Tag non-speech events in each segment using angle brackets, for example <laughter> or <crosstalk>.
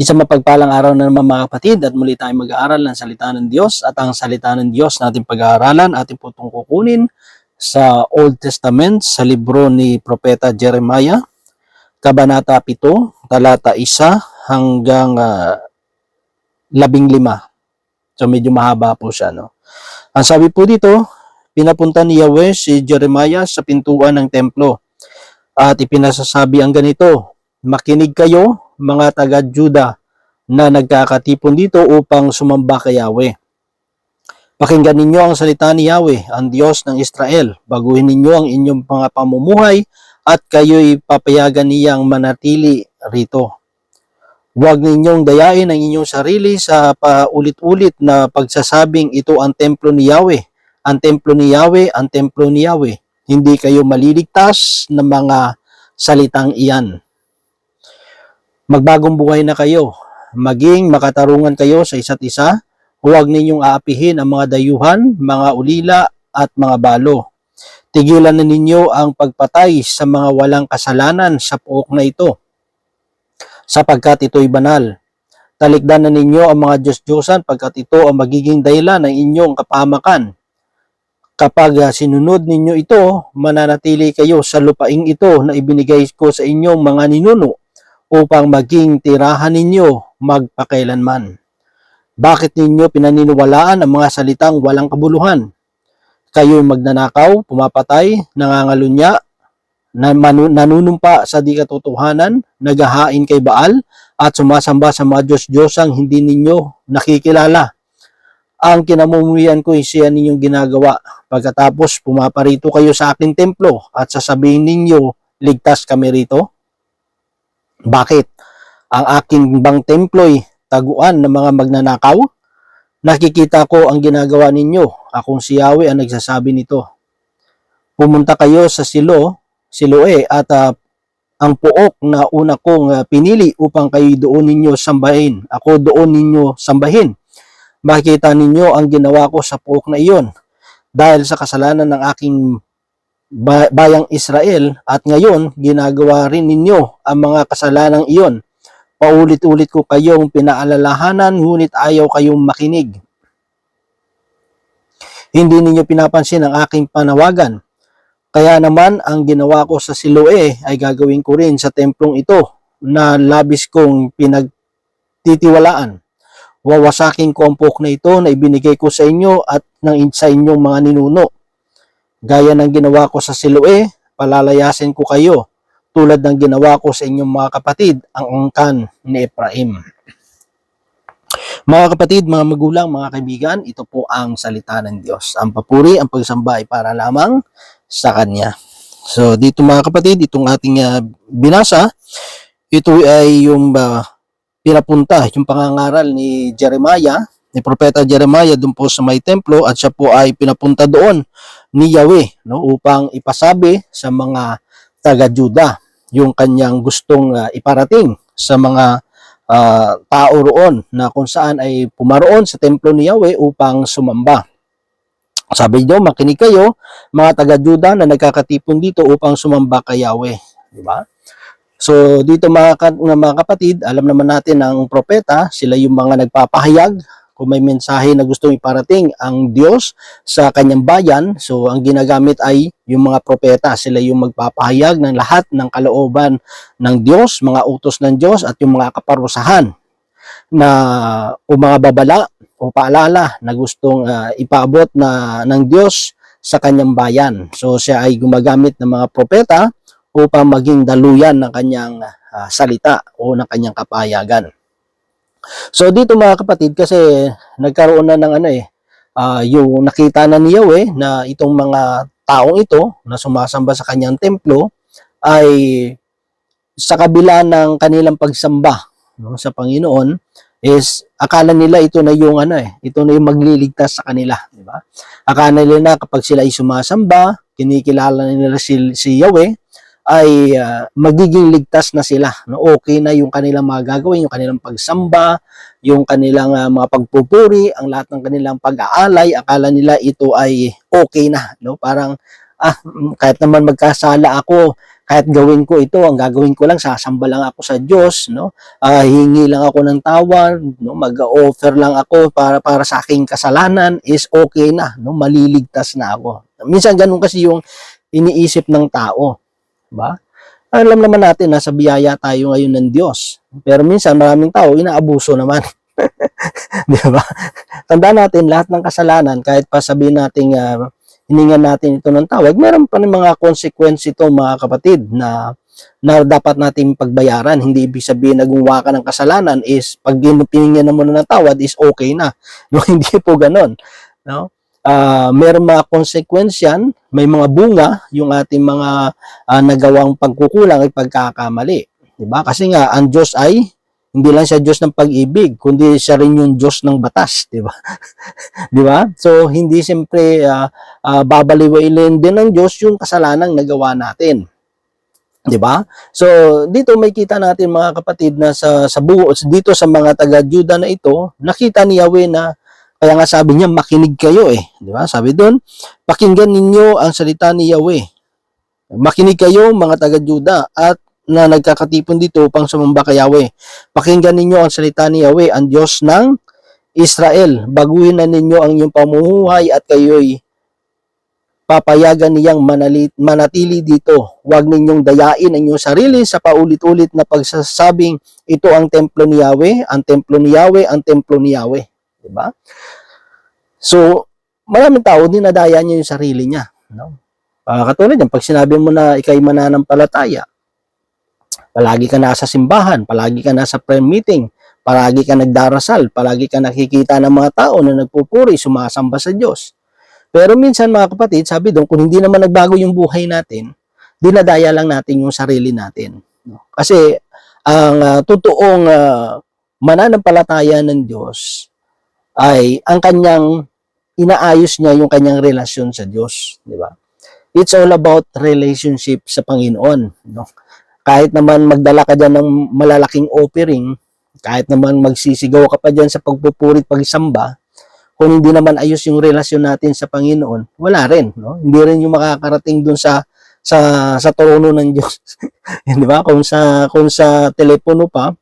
Isang mapagpalang araw na naman mga kapatid at muli tayong mag-aaral ng salita ng Diyos at ang salita ng Diyos natin pag-aaralan atin po itong kukunin sa Old Testament sa libro ni Propeta Jeremiah, Kabanata 7, talata 1 hanggang ah, labing lima. So medyo mahaba po siya. No? Ang sabi po dito, pinapunta ni Yahweh si Jeremiah sa pintuan ng templo at ipinasasabi ang ganito, Makinig kayo, mga taga-Juda na nagkakatipon dito upang sumamba kay Yahweh. Pakinggan ninyo ang salita ni Yahweh, ang Diyos ng Israel. Baguhin ninyo ang inyong mga pamumuhay at kayo'y papayagan niyang manatili rito. Huwag ninyong dayain ang inyong sarili sa paulit-ulit na pagsasabing ito ang templo ni Yahweh. Ang templo ni Yahweh, ang templo ni Yahweh. Hindi kayo maliligtas ng mga salitang iyan magbagong buhay na kayo. Maging makatarungan kayo sa isa't isa. Huwag ninyong aapihin ang mga dayuhan, mga ulila at mga balo. Tigilan na ninyo ang pagpatay sa mga walang kasalanan sa puok na ito, sapagkat ito'y banal. Talikdan na ninyo ang mga Diyos-Diyosan pagkat ito ang magiging dahilan ng inyong kapahamakan. Kapag ah, sinunod ninyo ito, mananatili kayo sa lupaing ito na ibinigay ko sa inyong mga ninuno upang maging tirahan ninyo magpakailanman. Bakit ninyo pinaniniwalaan ang mga salitang walang kabuluhan? Kayo magnanakaw, pumapatay, nangangalunya, nanunumpa sa di katotohanan, naghahain kay Baal, at sumasamba sa mga Diyos-Diyosang hindi ninyo nakikilala. Ang kinamumuyan ko siya ninyong ginagawa. Pagkatapos pumaparito kayo sa aking templo at sasabihin ninyo, ligtas kami rito. Bakit? Ang aking bang templo'y taguan ng mga magnanakaw? Nakikita ko ang ginagawa ninyo. Akong si Yahweh ang nagsasabi nito. Pumunta kayo sa Silo, Siloe at ah, ang puok na una kong ah, pinili upang kayo doon ninyo sambahin. Ako doon ninyo sambahin. Makikita ninyo ang ginawa ko sa puok na iyon. Dahil sa kasalanan ng aking bayang Israel at ngayon ginagawa rin ninyo ang mga kasalanang iyon. Paulit-ulit ko kayong pinaalalahanan ngunit ayaw kayong makinig. Hindi ninyo pinapansin ang aking panawagan. Kaya naman ang ginawa ko sa Siloe ay gagawin ko rin sa templong ito na labis kong pinagtitiwalaan. Wawasakin ko ang puok na ito na ibinigay ko sa inyo at ng sa inyong mga ninuno. Gaya ng ginawa ko sa Siloe, palalayasin ko kayo tulad ng ginawa ko sa inyong mga kapatid, ang angkan ni Ephraim. Mga kapatid, mga magulang, mga kaibigan, ito po ang salita ng Diyos. Ang papuri, ang pagsamba ay para lamang sa Kanya. So dito mga kapatid, itong ating ah, binasa, ito ay yung ah, pinapunta, yung pangangaral ni Jeremiah, ni Propeta Jeremiah doon po sa may templo at siya po ay pinapunta doon ni Yahweh no, upang ipasabi sa mga taga-Juda yung kanyang gustong ah, iparating sa mga ah, tao roon na kung saan ay pumaroon sa templo ni Yahweh upang sumamba. Sabi niyo, makinig kayo, mga taga-Juda na nagkakatipon dito upang sumamba kay Yahweh. Di ba? So, dito mga, mga kapatid, alam naman natin ang propeta, sila yung mga nagpapahayag kung may mensahe na gustong iparating ang Diyos sa kanyang bayan. So, ang ginagamit ay yung mga propeta. Sila yung magpapahayag ng lahat ng kalooban ng Diyos, mga utos ng Diyos at yung mga kaparusahan na o mga babala o paalala na gustong ah, ipaabot na ng Diyos sa kanyang bayan. So siya ay gumagamit ng mga propeta upang maging daluyan ng kanyang ah, salita o ng kanyang kapayagan. So dito mga kapatid kasi nagkaroon na ng ano eh ah, yung nakita na ni Yahweh na itong mga taong ito na sumasamba sa kanyang templo ay sa kabila ng kanilang pagsamba no, sa Panginoon is akala nila ito na yung ano eh, ito na yung magliligtas sa kanila, di ba? Akala nila na kapag sila ay sumasamba, kinikilala nila si, si Yahweh, ay ah, magiging ligtas na sila. No? Okay na yung kanilang mga gagawin, yung kanilang pagsamba, yung kanilang ah, mga pagpupuri, ang lahat ng kanilang pag-aalay, akala nila ito ay okay na. No? Parang ah, mm, kahit naman magkasala ako, kahit gawin ko ito, ang gagawin ko lang, sasamba lang ako sa Diyos, no? Ah, hingi lang ako ng tawad, no? Mag-offer lang ako para para sa aking kasalanan is okay na, no? Maliligtas na ako. Minsan ganun kasi yung iniisip ng tao, ba? Alam naman natin na sa biyaya tayo ngayon ng Diyos. Pero minsan maraming tao inaabuso naman. <laughs> Di ba? Tandaan natin lahat ng kasalanan kahit pa sabihin nating uh, hiningan natin ito ng tawag, meron pa rin mga consequence ito mga kapatid na na dapat nating pagbayaran. Hindi ibig sabihin na gumawa ka ng kasalanan is pag piningyan mo na ng tawad is okay na. <laughs> No, hindi po ganon. No? Ah, meron mga consequence yan, may mga bunga yung ating mga ah, nagawang pagkukulang at pagkakamali. 'Di ba? Kasi nga ang Diyos ay hindi lang siya Diyos ng pag-ibig, kundi siya rin yung Diyos ng batas, 'di ba? <laughs> 'Di ba? So hindi siyempre uh, uh, babaliwailin din ng Diyos yung kasalanang nagawa natin. 'Di ba? So dito may kita natin mga kapatid na sa sa buo dito sa mga taga-Juda na ito, nakita ni Yahweh na kaya nga sabi niya makinig kayo eh, 'di ba? Sabi doon, pakinggan ninyo ang salita ni Yahweh. Makinig kayo mga taga-Juda at na nagkakatipon dito upang sumamba kay Yahweh. Pakinggan ninyo ang salita ni Yahweh, ang Diyos ng Israel. Baguhin na ninyo ang inyong pamumuhay at kayo'y papayagan niyang manalit, manatili dito. Huwag ninyong dayain ang inyong sarili sa paulit-ulit na pagsasabing ito ang templo ni Yahweh, ang templo ni Yahweh, ang templo ni Yahweh. Diba? So, maraming tao dinadaya niya yung sarili niya. No? Uh, katulad yan, pag sinabi mo na ikay mananampalataya, palagi ka nasa simbahan, palagi ka nasa prayer meeting, palagi ka nagdarasal, palagi ka nakikita ng mga tao na nagpupuri, sumasamba sa Diyos. Pero minsan mga kapatid, sabi doon, kung hindi naman nagbago yung buhay natin, dinadaya lang natin yung sarili natin. Kasi ang uh, totoong uh, mananampalataya ng Diyos ay ang kanyang inaayos niya yung kanyang relasyon sa Diyos, di ba? It's all about relationship sa Panginoon, no? Kahit naman magdala ka diyan ng malalaking offering, kahit naman magsisigaw ka pa diyan sa pagpupurit pagsamba, kung hindi naman ayos yung relasyon natin sa Panginoon, wala rin, no? Hindi rin yung makakarating dun sa sa sa trono ng Diyos. <laughs> di ba? Kung sa kung sa telepono pa,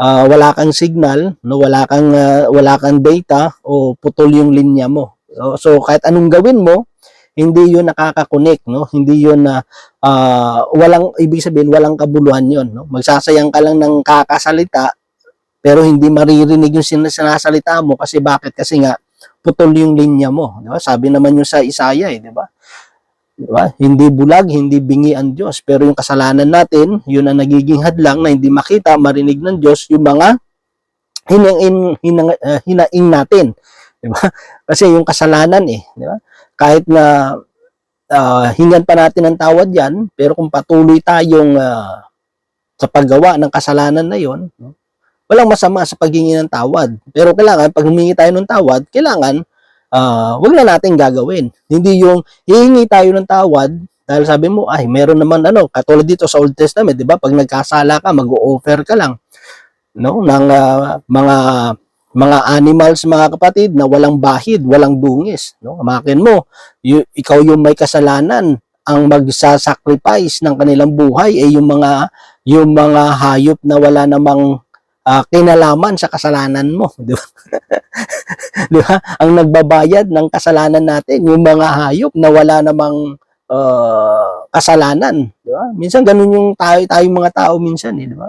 uh, wala kang signal, no, wala kang uh, wala kang data o putol yung linya mo. So, so kahit anong gawin mo, hindi 'yun nakaka-connect, no? Hindi 'yun na uh, walang ibig sabihin walang kabuluhan 'yon, no? Magsasayang ka lang ng kakasalita pero hindi maririnig yung sinasalita mo kasi bakit? Kasi nga putol yung linya mo, di ba? Sabi naman yung sa Isaiah, eh, di ba? Di ba? Hindi bulag, hindi bingi ang Diyos. Pero yung kasalanan natin, yun ang nagiging hadlang na hindi makita, marinig ng Diyos yung mga hinaing, hinang, uh, hinaing natin. Di ba? <laughs> Kasi yung kasalanan eh, di ba? Kahit na uh, hingan pa natin ng tawad yan, pero kung patuloy tayong uh, sa paggawa ng kasalanan na yon, walang masama sa paghingi ng tawad. Pero kailangan, pag humingi tayo ng tawad, kailangan, uh, wag na natin gagawin. Hindi yung hihingi tayo ng tawad, dahil sabi mo, ay, meron naman ano, katulad dito sa Old Testament, di ba? Pag nagkasala ka, mag-offer ka lang, no, ng uh, mga mga animals mga kapatid na walang bahid, walang dungis, no? Amakin mo, y- ikaw yung may kasalanan, ang magsasacrifice ng kanilang buhay ay yung mga yung mga hayop na wala namang uh, kinalaman sa kasalanan mo, di ba? <laughs> di ba? Ang nagbabayad ng kasalanan natin, yung mga hayop na wala namang uh, kasalanan, di ba? Minsan ganun yung tayo tayong mga tao minsan, eh, di ba?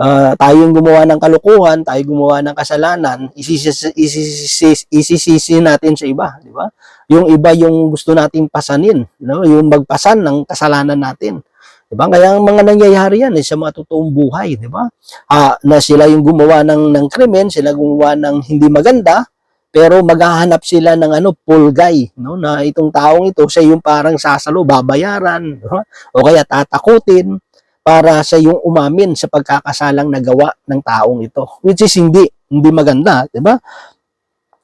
Uh, tayong gumawa ng kalukuhan, tayo gumawa ng kasalanan, isisisi, isisisi, isisisi natin sa iba, di ba? Yung iba yung gusto nating pasanin, no? yung magpasan ng kasalanan natin. Diba? Kaya ang mga nangyayari yan eh, sa mga totoong buhay, di ba? Ah, na sila yung gumawa ng, ng krimen, sila gumawa ng hindi maganda, pero maghahanap sila ng ano, pulgay, no? Na itong taong ito, siya yung parang sasalo, babayaran, no? o kaya tatakutin para sa yung umamin sa pagkakasalang nagawa ng taong ito. Which is hindi, hindi maganda, di ba?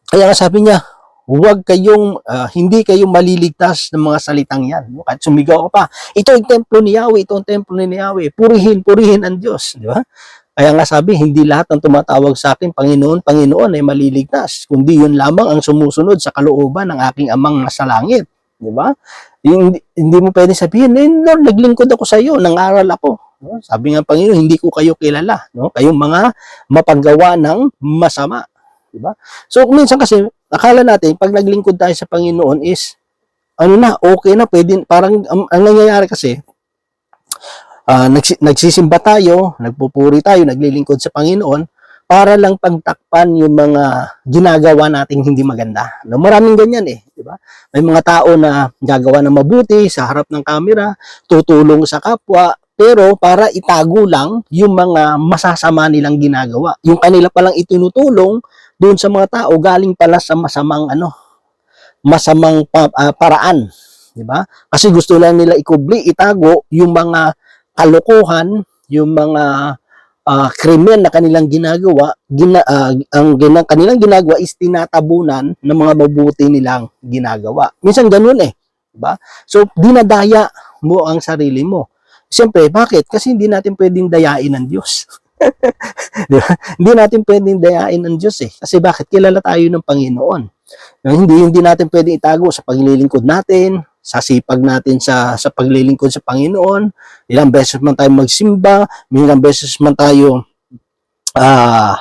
Kaya sabi niya, huwag kayong, uh, hindi kayong maliligtas ng mga salitang yan. No? Kahit sumigaw ka pa, ito ang templo ni Yahweh, ito ang templo ni Yahweh, purihin, purihin ang Diyos. Di ba? Kaya nga sabi, hindi lahat ng tumatawag sa akin, Panginoon, Panginoon ay maliligtas, kundi yun lamang ang sumusunod sa kalooban ng aking amang nasa langit. Di ba? Hindi, hindi mo pwede sabihin, eh, Lord, naglingkod ako sa iyo, nangaral ako. No? Sabi nga ng Panginoon, hindi ko kayo kilala. No? Kayong mga mapaggawa ng masama. Diba? So, minsan kasi, akala natin, pag naglingkod tayo sa Panginoon is, ano na, okay na, pwede, parang, ang, ang nangyayari kasi, ah, nagsi- nagsisimba tayo, nagpupuri tayo, naglilingkod sa Panginoon, para lang pagtakpan yung mga ginagawa nating hindi maganda. No, maraming ganyan eh, di ba? May mga tao na gagawa ng mabuti sa harap ng kamera, tutulong sa kapwa, pero para itago lang yung mga masasama nilang ginagawa. Yung kanila palang itinutulong doon sa mga tao galing pala sa masamang ano, masamang pa- ah, paraan, di ba? Kasi gusto lang nila ikubli, itago yung mga kalokohan, yung mga ah, krimen na kanilang ginagawa, gina, ah, ang gina, kanilang ginagawa is tinatabunan ng mga mabuti nilang ginagawa. Minsan ganun eh, 'di ba? So dinadaya mo ang sarili mo. Siyempre, bakit? Kasi hindi natin pwedeng dayain ng Diyos. <laughs> Di? Hindi natin pwedeng dayain ng Diyos eh. Kasi bakit? Kilala tayo ng Panginoon. Hindi hindi natin pwedeng itago sa paglilingkod natin, sa sipag natin sa sa paglilingkod sa Panginoon. Ilang beses man tayo magsimba, ilang beses man tayo ah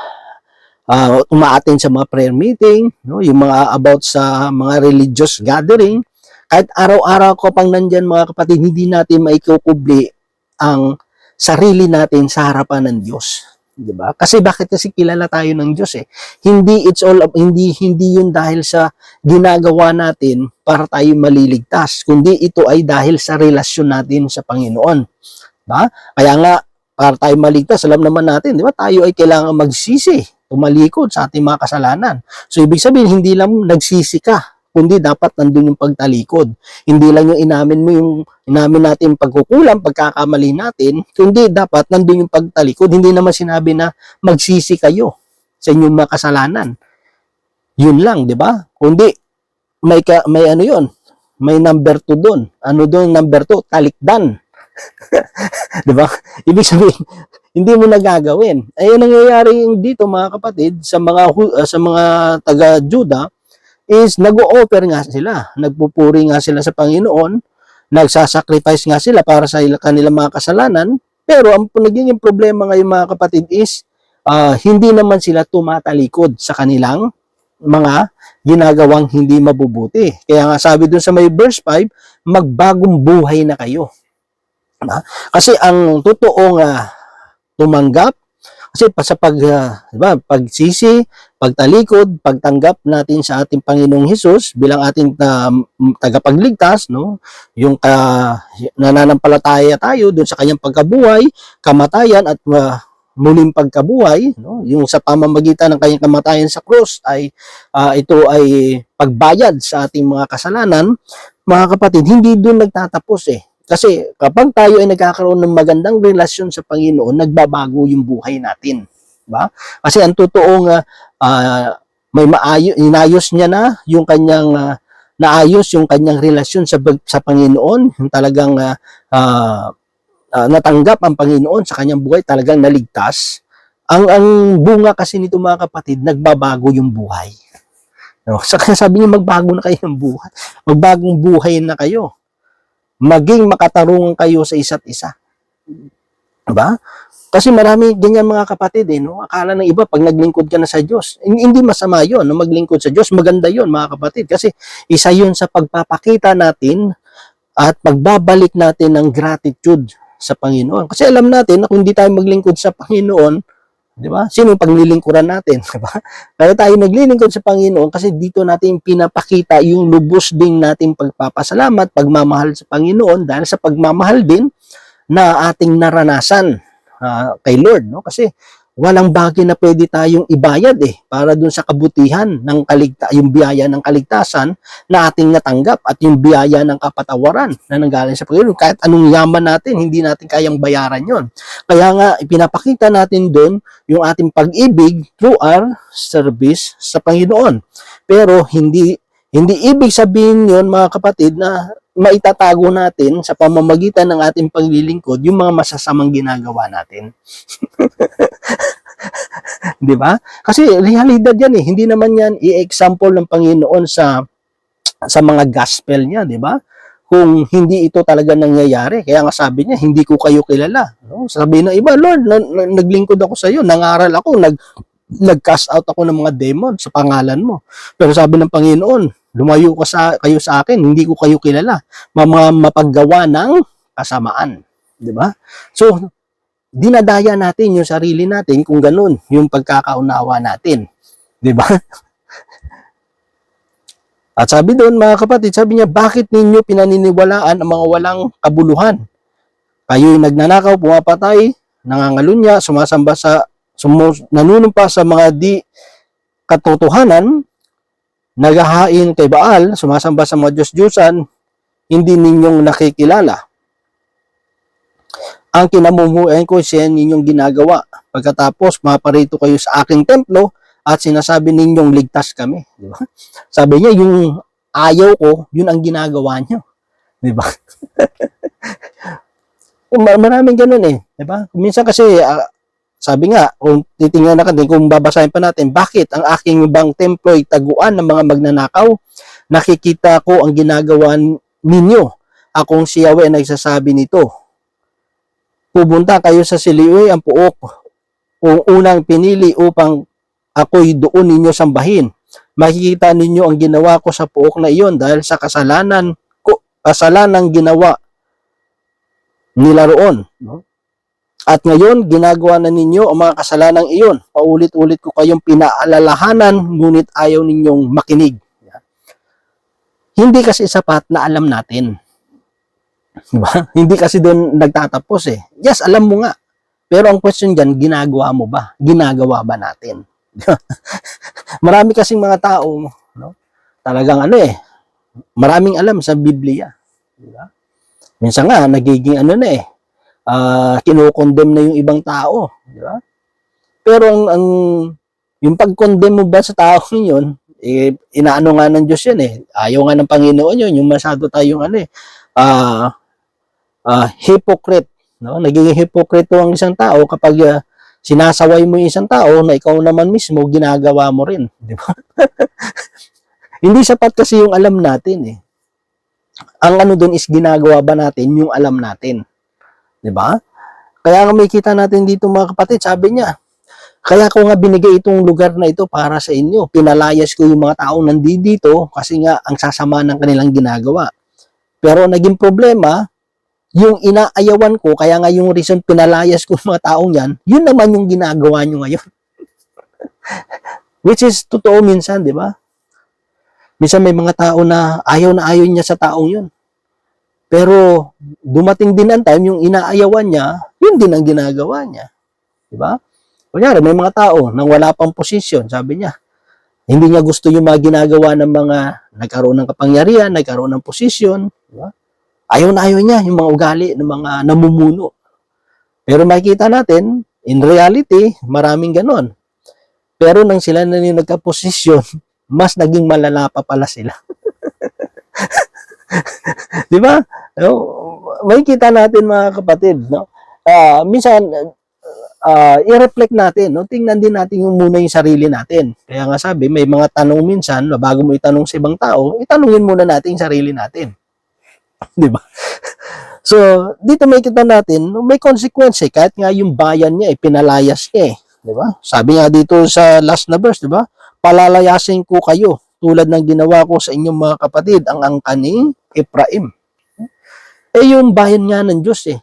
ah umaattend sa mga prayer meeting, no, yung mga about sa mga religious gathering. Kahit araw-araw ko pang nandyan mga kapatid, hindi natin maikukubli ang sarili natin sa harapan ng Diyos. 'Di ba? Kasi bakit kasi kilala tayo ng Diyos eh. Hindi it's all hindi hindi 'yun dahil sa ginagawa natin para tayo maliligtas, kundi ito ay dahil sa relasyon natin sa Panginoon. Ba? Kaya nga para tayo maligtas, alam naman natin, 'di ba? Tayo ay kailangan magsisi, tumalikod sa ating mga kasalanan. So ibig sabihin hindi lang nagsisi ka, kundi dapat nandun yung pagtalikod. Hindi lang yung inamin mo yung inamin natin pagkukulang, pagkakamali natin, kundi dapat nandun yung pagtalikod. Hindi naman sinabi na magsisi kayo sa inyong mga kasalanan. Yun lang, di ba? Kundi may ka, may ano yun, may number 2 doon. Ano doon number 2? Talikdan. <laughs> di ba? Ibig sabihin, hindi mo nagagawin. Ayun nangyayari yung dito mga kapatid sa mga uh, sa mga taga Juda is nag-o-offer nga sila, nagpupuri nga sila sa Panginoon, nagsasacrifice nga sila para sa ila- kanilang mga kasalanan, pero ang nagiging problema ngayon mga kapatid is ah, hindi naman sila tumatalikod sa kanilang mga ginagawang hindi mabubuti. Kaya nga sabi dun sa may verse 5, magbagong buhay na kayo. Diba? Kasi ang totoong ah, tumanggap kasi pa- sa pag ah, diba, pagsisi, pagtalikod, pagtanggap natin sa ating Panginoong Hesus bilang ating m- tagapagligtas, no? Yung ka, nananampalataya tayo doon sa kanyang pagkabuhay, kamatayan at ah, muling pagkabuhay, no? Yung sa pamamagitan ng kanyang kamatayan sa krus ay ah, ito ay pagbayad sa ating mga kasalanan. Mga kapatid, hindi doon nagtatapos eh. Kasi kapag tayo ay nagkakaroon ng magandang relasyon sa Panginoon, nagbabago yung buhay natin. Ba? Kasi ang totoong ah, ah, may maayo, inayos niya na yung kanyang ah, naayos yung kanyang relasyon sa sa Panginoon, yung talagang ah, ah, natanggap ang Panginoon sa kanyang buhay, talagang naligtas. Ang ang bunga kasi nito mga kapatid, nagbabago yung buhay. No? Sa kaya sabi niya magbago na kayo ng buhay. Magbagong buhay na kayo maging makatarungan kayo sa isa't isa. Diba? Kasi marami ganyan mga kapatid eh, no? Akala ng iba pag naglingkod ka na sa Diyos, hin- hindi masama 'yon, no? maglingkod sa Diyos, maganda 'yon mga kapatid kasi isa 'yon sa pagpapakita natin at pagbabalik natin ng gratitude sa Panginoon. Kasi alam natin na kung hindi tayo maglingkod sa Panginoon, 'di ba? Sino yung paglilingkuran natin, <laughs> 'di ba? Kaya tayo naglilingkod sa Panginoon kasi dito natin pinapakita yung lubos ding nating pagpapasalamat, pagmamahal sa Panginoon dahil sa pagmamahal din na ating naranasan ah, kay Lord, no? Kasi walang bagay na pwede tayong ibayad eh para dun sa kabutihan ng kaligta yung biyaya ng kaligtasan na ating natanggap at yung biyaya ng kapatawaran na nanggaling sa Panginoon. Kahit anong yaman natin hindi natin kayang bayaran yon kaya nga ipinapakita natin doon yung ating pag-ibig through our service sa Panginoon. Pero hindi hindi ibig sabihin yon mga kapatid na maitatago natin sa pamamagitan ng ating paglilingkod yung mga masasamang ginagawa natin. <laughs> 'Di ba? Kasi realidad yan eh. Hindi naman yan i-example ng Panginoon sa sa mga gospel niya, 'di ba? kung hindi ito talaga nangyayari. Kaya nga sabi niya, hindi ko kayo kilala. No? Sabi ng iba, Lord, na, na- naglingkod ako sa iyo, nangaral ako, nag nag-cast out ako ng mga demon sa pangalan mo. Pero sabi ng Panginoon, lumayo ka sa, kayo sa akin, hindi ko kayo kilala. Ma- Mga mapaggawa ng kasamaan. Di ba? So, dinadaya natin yung sarili natin kung ganun, yung pagkakaunawa natin. Di ba? <laughs> At sabi doon, mga kapatid, sabi niya, bakit ninyo pinaniniwalaan ang mga walang kabuluhan? Kayo'y nagnanakaw, pumapatay, nangangalunya, sumasamba sa, sumu, nanunumpa sa mga di katotohanan, naghahain kay Baal, sumasamba sa mga Diyos-Diyosan, hindi ninyong nakikilala. Ang kinamumuhian ko siya ninyong ginagawa. Pagkatapos, maparito kayo sa aking templo at sinasabi ninyong ligtas kami. Di ba? <laughs> Sabi niya, yung ayaw ko, yun ang ginagawa niyo. Di ba? <laughs> Ma- Maraming ganun eh. Di ba? Minsan kasi, ah, sabi nga, kung titingnan natin, kung babasahin pa natin, bakit ang aking bang templo ay taguan ng mga magnanakaw? Nakikita ko ang ginagawa ninyo. Akong si Yahweh nagsasabi nito. Pupunta kayo sa Siliwe, ang puok, kung unang pinili upang ako'y doon ninyo sambahin. Makikita ninyo ang ginawa ko sa puok na iyon dahil sa kasalanan ko, kasalanan ginawa nila roon. No? At ngayon, ginagawa na ninyo ang mga kasalanang iyon. Paulit-ulit ko kayong pinaalalahanan, ngunit ayaw ninyong makinig. Hindi kasi sapat na alam natin. Diba? <laughs> Hindi kasi doon nagtatapos eh. Yes, alam mo nga. Pero ang question dyan, ginagawa mo ba? Ginagawa ba natin? <laughs> Marami kasing mga tao, no? Talagang ano eh, maraming alam sa Biblia. Di ba? Minsan nga, nagiging ano na eh, ah kinukondem na yung ibang tao. Di ba? Pero ang, ang yung pag-condemn mo ba sa tao <laughs> yun, eh, inaano nga ng Diyos yan eh. Ayaw nga ng Panginoon yun, yung masyado tayong ano eh, ah ah, hypocrite. No? Nagiging hypocrite ang isang tao kapag ah, sinasaway mo yung isang tao na ikaw naman mismo ginagawa mo rin, di ba? <laughs> Hindi sapat kasi yung alam natin eh. Ang ano doon is ginagawa ba natin yung alam natin. 'Di ba? Kaya nga may kita natin dito mga kapatid, sabi niya, kaya ko nga binigay itong lugar na ito para sa inyo. Pinalayas ko yung mga taong nandito kasi nga ang sasama ng kanilang ginagawa. Pero naging problema, yung inaayawan ko, kaya nga yung reason pinalayas ko yung mga taong yan, yun naman yung ginagawa nyo ngayon. <laughs> Which is totoo minsan, di ba? Minsan may mga tao na ayaw na ayaw niya sa taong yun. Pero dumating din ang time, yung inaayawan niya, yun din ang ginagawa niya. Di ba? Kunyari, may mga tao nang wala pang posisyon, sabi niya, hindi niya gusto yung mga ginagawa ng mga nagkaroon ng kapangyarihan, nagkaroon ng posisyon. Di ba? Ayaw na ayaw niya yung mga ugali ng mga namumuno. Pero makikita natin, in reality, maraming ganon. Pero nang sila na yung nagka-posisyon, <laughs> mas naging malala pa pala sila. <laughs> <laughs> Di ba? No? Makikita natin mga kapatid, no? Ah, minsan ah, i-reflect natin, no? Tingnan din natin yung muna yung sarili natin. Kaya nga sabi, may mga tanong minsan, na bago mo itanong sa ibang tao, itanungin muna natin yung sarili natin. <laughs> Di ba? <laughs> So, dito may kita natin, no, may consequence eh. Kahit nga yung bayan niya, eh, pinalayas niya eh. Di ba? Sabi nga dito sa last na verse, di ba? Palalayasin ko kayo tulad ng ginawa ko sa inyong mga kapatid, ang angkaning Ephraim. Eh, yung bayan nga ng Diyos eh,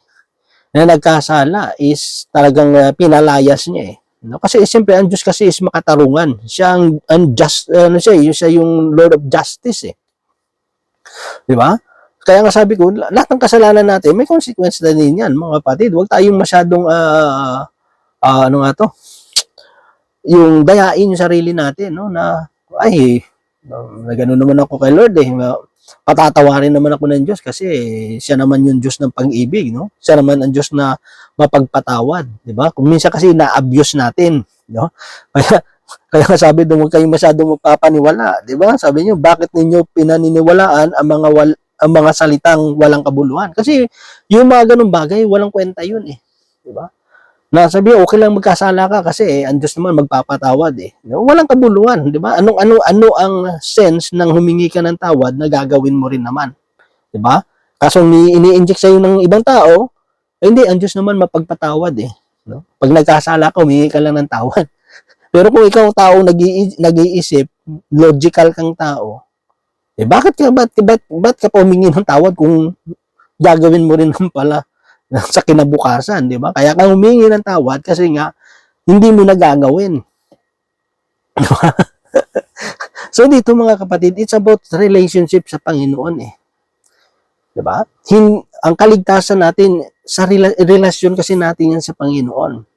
na nagkasala is talagang uh, pinalayas niya eh. No? Kasi eh, siyempre ang Diyos kasi is makatarungan. Siya ang, ang just, ano siya, eh, siya yung Lord of Justice eh. Di ba? Kaya nga sabi ko, lahat ng kasalanan natin, may consequence na din yan, mga kapatid. Huwag tayong masyadong, ah, ah, ano nga to, yung dayain yung sarili natin, no, na, ay, no, na gano'n naman ako kay Lord, eh, patatawarin naman ako ng Diyos kasi siya naman yung Diyos ng pag-ibig, no? Siya naman ang Diyos na mapagpatawad, di ba? Kung minsan kasi na-abuse natin, no? <laughs> Kaya, kaya nga sabi doon, huwag kayong masyadong magpapaniwala, di ba? Sabi niyo, bakit ninyo pinaniniwalaan ang mga wal, ang mga salitang walang kabuluhan? Kasi yung mga ganung bagay, walang kwenta yun eh. Di ba? Na sabi, okay lang magkasala ka kasi eh, ang Diyos naman magpapatawad eh. No? Walang kabuluhan, di ba? Anong ano ano ang sense ng humingi ka ng tawad na gagawin mo rin naman? Di ba? Kaso ni ini-inject sa'yo ng ibang tao, eh, hindi, ang Diyos naman mapagpatawad eh. No? Pag nagkasala ka, humingi ka lang ng tawad. <laughs> Pero kung ikaw tao nag-ii- nag-iisip, logical kang tao, eh bakit ka, ba't, ba't, ba't ka pa ng tawad kung gagawin mo rin <laughs> naman pala sa kinabukasan, di ba? Kaya ka humingi ng tawad kasi nga, hindi mo nagagawin. <laughs> so dito mga kapatid, it's about relationship sa Panginoon eh. 'Di ba? Hin ang kaligtasan natin sa rela- relasyon kasi natin yan sa Panginoon?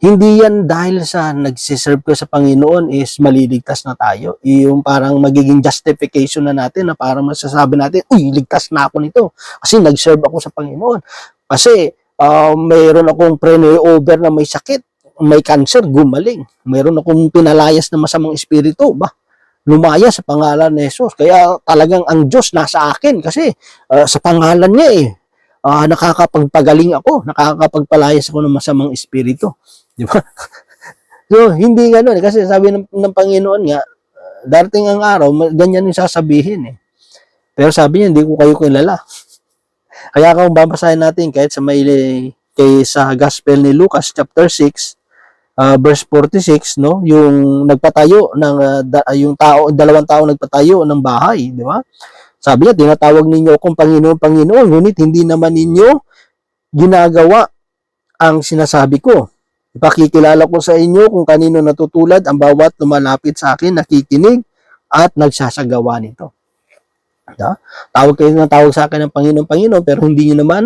Hindi yan dahil sa nagsiserve ko sa Panginoon is maliligtas na tayo. Yung parang magiging justification na natin na parang masasabi natin, uy, ligtas na ako nito. Kasi nag-serve ako sa Panginoon. Kasi uh, mayroon akong preneur over na may sakit, may cancer, gumaling. Mayroon akong pinalayas na masamang espiritu, ba? Lumaya sa pangalan ni Jesus. Kaya talagang ang Diyos nasa akin kasi uh, sa pangalan niya eh, uh, nakakapagpagaling ako, nakakapagpalayas ako ng masamang espiritu. Di ba? <laughs> so, hindi ganun. eh. Kasi sabi ng, ng Panginoon nga, darating ang araw, ganyan yung sasabihin eh. Pero sabi niya, hindi ko kayo kilala. <laughs> Kaya kung babasahin natin kahit sa may kay sa Gospel ni Lucas chapter 6 uh, verse 46 no yung nagpatayo ng uh, da- yung tao dalawang tao nagpatayo ng bahay di ba sabi niya tinatawag ninyo akong Panginoon Panginoon ngunit hindi naman ninyo ginagawa ang sinasabi ko ipakikilala ko sa inyo kung kanino natutulad ang bawat lumalapit sa akin nakikinig at nagsasagawa nito Ha? Tawag kayo ng tawag sa akin ng Panginoon, Panginoon, pero hindi nyo naman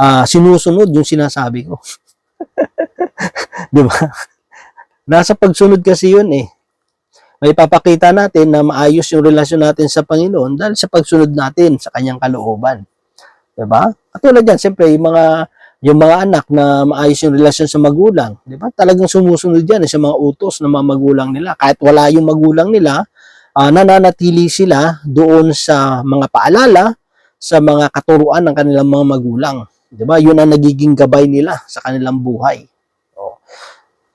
ah, sinusunod yung sinasabi ko. <laughs> Di ba? Nasa pagsunod kasi yun eh. May papakita natin na maayos yung relasyon natin sa Panginoon dahil sa pagsunod natin sa kanyang kalooban. Di ba? Katulad yan, siyempre, yung mga yung mga anak na maayos yung relasyon sa magulang, di ba? Talagang sumusunod yan eh, sa mga utos ng mga magulang nila. Kahit wala yung magulang nila, ah, nananatili sila doon sa mga paalala, sa mga katuruan ng kanilang mga magulang. 'Di ba? Yun ang nagiging gabay nila sa kanilang buhay. Oh.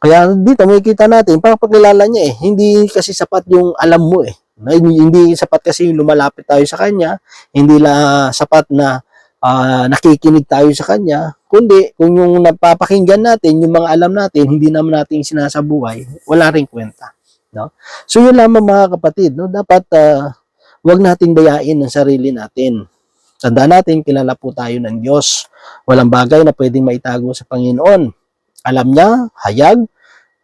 Kaya dito makikita natin, papakilala niya eh, hindi kasi sapat yung alam mo eh. Na- Hindi sapat kasi yung lumalapit tayo sa kanya, hindi la sapat na ah, nakikinig tayo sa kanya, kundi kung yung napapakinggan natin, yung mga alam natin, hindi naman natin sinasabuhay, wala ring kwenta. No? So yun lamang mga kapatid, no? dapat ah, wag nating bayain ang sarili natin. Tandaan natin, kilala po tayo ng Diyos. Walang bagay na pwedeng maitago sa Panginoon. Alam niya, hayag,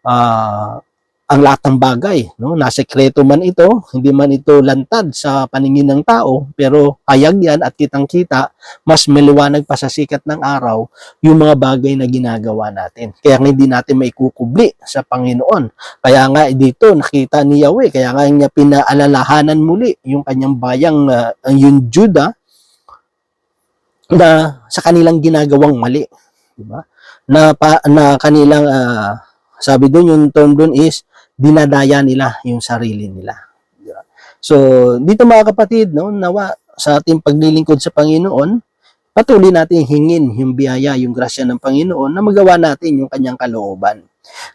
ah, ang lahat ng bagay. No? Nasekreto man ito, hindi man ito lantad sa paningin ng tao, pero hayag yan at kitang-kita, mas maliwanag pa sa sikat ng araw yung mga bagay na ginagawa natin. Kaya hindi natin maikukubli sa Panginoon. Kaya nga dito nakita ni Yahweh, kaya nga niya pinaalalahanan muli yung kanyang bayang, ah, yung Juda, na sa kanilang ginagawang mali, di ba? Na pa, na kanilang ah, sabi doon yung term doon is dinadaya nila yung sarili nila. So, dito mga kapatid, no, nawa sa ating paglilingkod sa Panginoon, patuloy natin hingin yung biyaya, yung grasya ng Panginoon na magawa natin yung kanyang kalooban.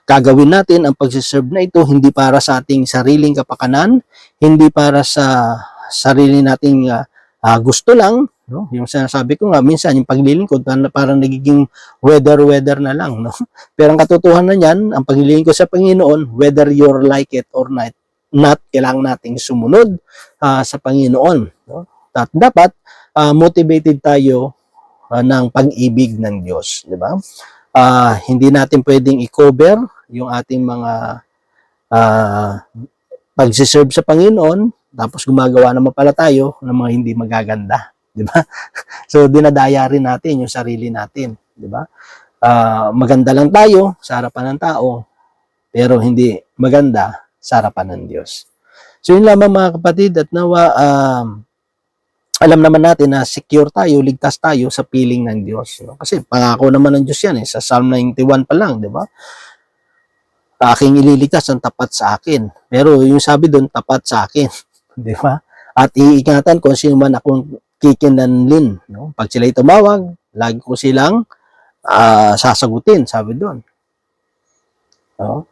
Gagawin natin ang pagsiserve na ito hindi para sa ating sariling kapakanan, hindi para sa sarili nating ah, ah, gusto lang, no? Yung sinasabi ko nga minsan yung paglilingkod parang, parang nagiging weather-weather na lang, no? <laughs> Pero ang katotohanan niyan, ang paglilingkod sa Panginoon, whether you're like it or not, not kailangan nating sumunod ah, sa Panginoon, no? At dapat ah, motivated tayo ah, ng pag-ibig ng Diyos, di ba? Ah, hindi natin pwedeng i-cover yung ating mga ah, pagsiserve sa Panginoon tapos gumagawa naman pala tayo ng mga hindi magaganda, di ba? <laughs> So dinadaya rin natin yung sarili natin, di ba? Ah, maganda lang tayo sa harapan ng tao, pero hindi maganda sa harapan ng Diyos. So yun lamang mga kapatid at nawa um, alam naman natin na secure tayo, ligtas tayo sa piling ng Diyos. No? Kasi pangako naman ng Diyos yan eh. Sa Psalm 91 pa lang, di ba? Aking ililigtas ang tapat sa akin. Pero yung sabi doon, tapat sa akin. <laughs> Di ba? At iingatan ko sino man akong kikinanlin. No? Pag sila'y tumawag, lagi ko silang ah, sasagutin, sabi doon. No?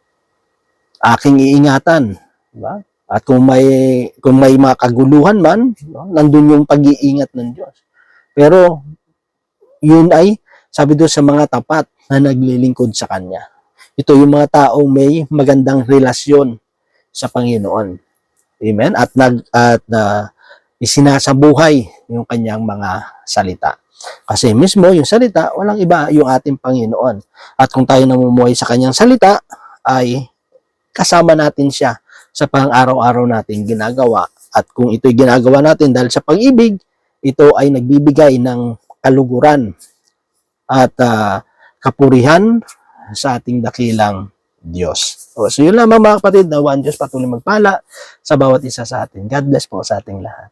Aking iingatan. Di ba? At kung may kung may mga kaguluhan man, no, nandun yung pag-iingat ng Diyos. Pero yun ay sabi doon sa mga tapat na naglilingkod sa Kanya. Ito yung mga taong may magandang relasyon sa Panginoon. Amen? At nag at uh, isinasabuhay yung kanyang mga salita. Kasi mismo yung salita, walang iba yung ating Panginoon. At kung tayo namumuhay sa kanyang salita, ay kasama natin siya sa pang-araw-araw nating ginagawa. At kung ito'y ginagawa natin dahil sa pag-ibig, ito ay nagbibigay ng kaluguran at ah, kapurihan sa ating dakilang Diyos. So yun lamang mga kapatid, na one Diyos patuloy magpala sa bawat isa sa atin. God bless po sa ating lahat.